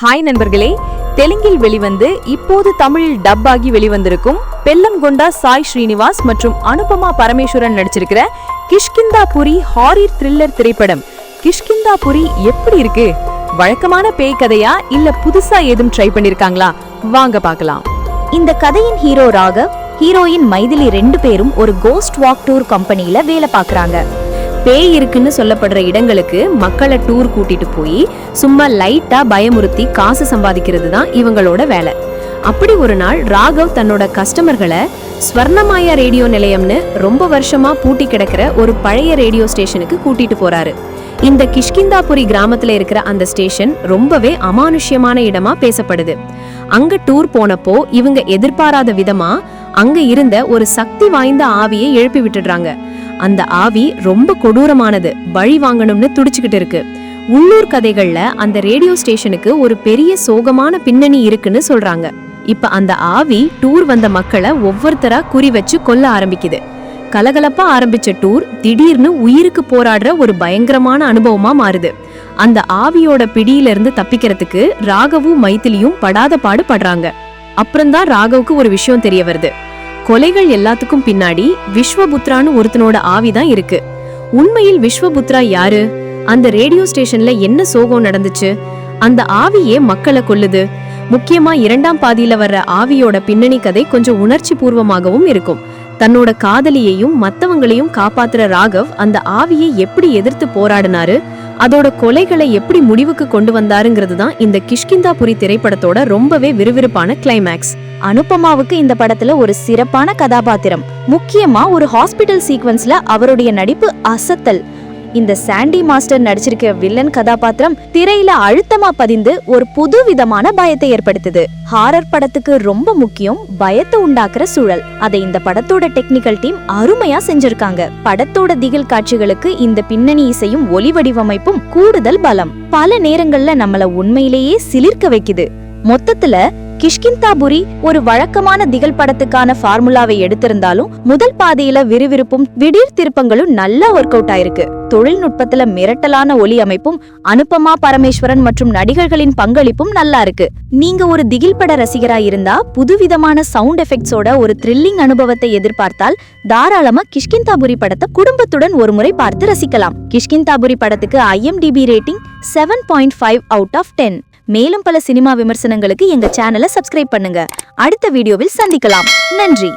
Hi நண்பர்களே தெலுங்கில் வெளிவந்து இப்போது தமிழில் டப் ஆகி வெளிவந்திருக்கும் பெல்லம் கொண்டா சாய் ஸ்ரீனிவாஸ் மற்றும் அனுபமா பரமேஸ்வரன் நடிச்சிருக்கிற கிஷ்கிந்தாபுரி ஹாரிர் த்ரில்லர் திரைப்படம். கிஷ்கிந்தாபுரி எப்படி இருக்கு? வழக்கமான பேய் கதையா இல்ல புதுசா ஏதும் ட்ரை பண்ணிருக்காங்களா? வாங்க பார்க்கலாம். இந்த கதையின் ஹீரோ ராகவ் ஹீரோயின் மைதிலி ரெண்டு பேரும் ஒரு கோஸ்ட் வாக் டூர் கம்பெனில வேலை பார்க்கறாங்க. பேய் இருக்குன்னு சொல்லப்படுற இடங்களுக்கு மக்களை டூர் கூட்டிட்டு போய் சும்மா லைட்டா பயமுறுத்தி காசு சம்பாதிக்கிறது தான் இவங்களோட வேலை. அப்படி ஒரு நாள் ராகவ் தன்னோட கஸ்டமர்களை ஸ்வர்ணமாயா ரேடியோ நிலையம்னு ரொம்ப வருஷமா பூட்டி கிடக்கிற ஒரு பழைய ரேடியோ ஸ்டேஷனுக்கு கூட்டிட்டு போறாரு. இந்த கிஷ்கிந்தாபுரி கிராமத்துல இருக்கிற அந்த ஸ்டேஷன் ரொம்பவே அமானுஷ்யமான இடமா பேசப்படுது. அங்க டூர் போனப்போ இவங்க எதிர்பாராத விதமா அங்க இருந்த ஒரு சக்தி வாய்ந்த ஆவியை எழுப்பி விட்டுடுறாங்க. அந்த ஆவி ரொம்ப கொடூரமானது. பழி வாங்கணும்னு துடிச்சுக்கிட்டு இருக்கு. உள்ளூர் கதைகள்ல அந்த ரேடியோ ஸ்டேஷனுக்கு ஒரு பெரிய சோகமான பின்னணி இருக்குன்னு சொல்றாங்க. இப்ப அந்த ஆவி டூர் வந்த மக்களை ஒவ்வொருத்தரா குறி வச்சு கொல்ல ஆரம்பிக்குது. கலகலப்பா ஆரம்பிச்ச டூர் திடீர்னு உயிருக்கு போராடுற ஒரு பயங்கரமான அனுபவமா மாறுது. அந்த ஆவியோட பிடியில இருந்து தப்பிக்கிறதுக்கு ராகவும் மைத்திலியும் படாத பாடு படுறாங்க அப்புறம்தான் ராகவுக்கு ஒரு விஷயம் தெரிய வருது. கொலைகள் எல்லாத்துக்கும் பின்னாடி விஸ்வபுத்ரான்னு ஒருத்தனோட ஆவிதான் இருக்கு. உண்மையில் விஸ்வபுத்ரா யாரு? அந்த ரேடியோ ஸ்டேஷன்ல என்ன சோகம் நடந்துச்சு? அந்த ஆவியே மக்களை கொல்லுது? முக்கியமா இரண்டாம் பாதியில வர்ற ஆவியோட பின்னணி கதை கொஞ்சம் உணர்ச்சி பூர்வமாகவும் இருக்கும். தன்னோட காதலியையும் மத்தவங்களையும் காப்பாத்துற ராகவ் அந்த ஆவியை எப்படி எதிர்த்து போராடினாரு? அதோட கொலைகளை எப்படி முடிவுக்கு கொண்டு வந்தாருங்கிறது தான் இந்த கிஷ்கிந்தாபுரி திரைப்படத்தோட ரொம்பவே விறுவிறுப்பான கிளைமேக்ஸ் அனுபமாவுக்கு இந்த படத்துல ஒரு சிறப்பான கதாபாத்திரம். முக்கியமா ஒரு ஹாஸ்பிட்டல் சீக்வன்ஸ்ல அவருடைய நடிப்பு அசத்தல். இந்த சாண்டி மாஸ்டர் நடிச்சிருக்க வில்லன் கதாபாத்திரம் திரையில அழுத்தமா பதிந்து ஒரு புது விதமான பயத்தை ஏற்படுத்துது. ஹாரர் படத்துக்கு ரொம்ப முக்கியம் பயத்தை உண்டாக்குற சூழல். அதை இந்த படத்தோட டெக்னிக்கல் டீம் அருமையா செஞ்சிருக்காங்க. படத்தோட திகில் காட்சிகளுக்கு இந்த பின்னணி இசையும் ஒலி வடிவமைப்பும் கூடுதல் பலம். பல நேரங்கள்ல நம்மள உண்மையிலேயே சிலிர்க்க வைக்குது. மொத்தத்துல கிஷ்கிந்தாபுரி ஒரு வழக்கமான திகழ் படத்துக்கான ஃபார்முலாவை எடுத்திருந்தாலும் முதல் பாதையில விறுவிறுப்பும் திடீர் திருப்பங்களும் நல்லா ஒர்க் அவுட் ஆயிருக்கு. தொழில்நுட்பத்துல மிரட்டலான ஒலி அமைப்பும் அனுபமா பரமேஸ்வரன் மற்றும் நடிகர்களின் பங்களிப்பும் நல்லா இருக்கு. நீங்க ஒரு திகில் பட ரசிகரா இருந்தா புதுவிதமான சவுண்ட் எஃபெக்ட்ஸோட ஒரு த்ரில்லிங் அனுபவத்தை எதிர்பார்த்தால் தாராளமா கிஷ்கிந்தாபுரி படத்தை குடும்பத்துடன் ஒருமுறை பார்த்து ரசிக்கலாம். கிஷ்கிந்தாபுரி படத்துக்கு IMDb rating seven point five out of ten மேலும் பல சினிமா விமர்சனங்களுக்கு எங்க சேனலை சப்ஸ்கிரைப் பண்ணுங்க. அடுத்த வீடியோவில் சந்திக்கலாம். நன்றி.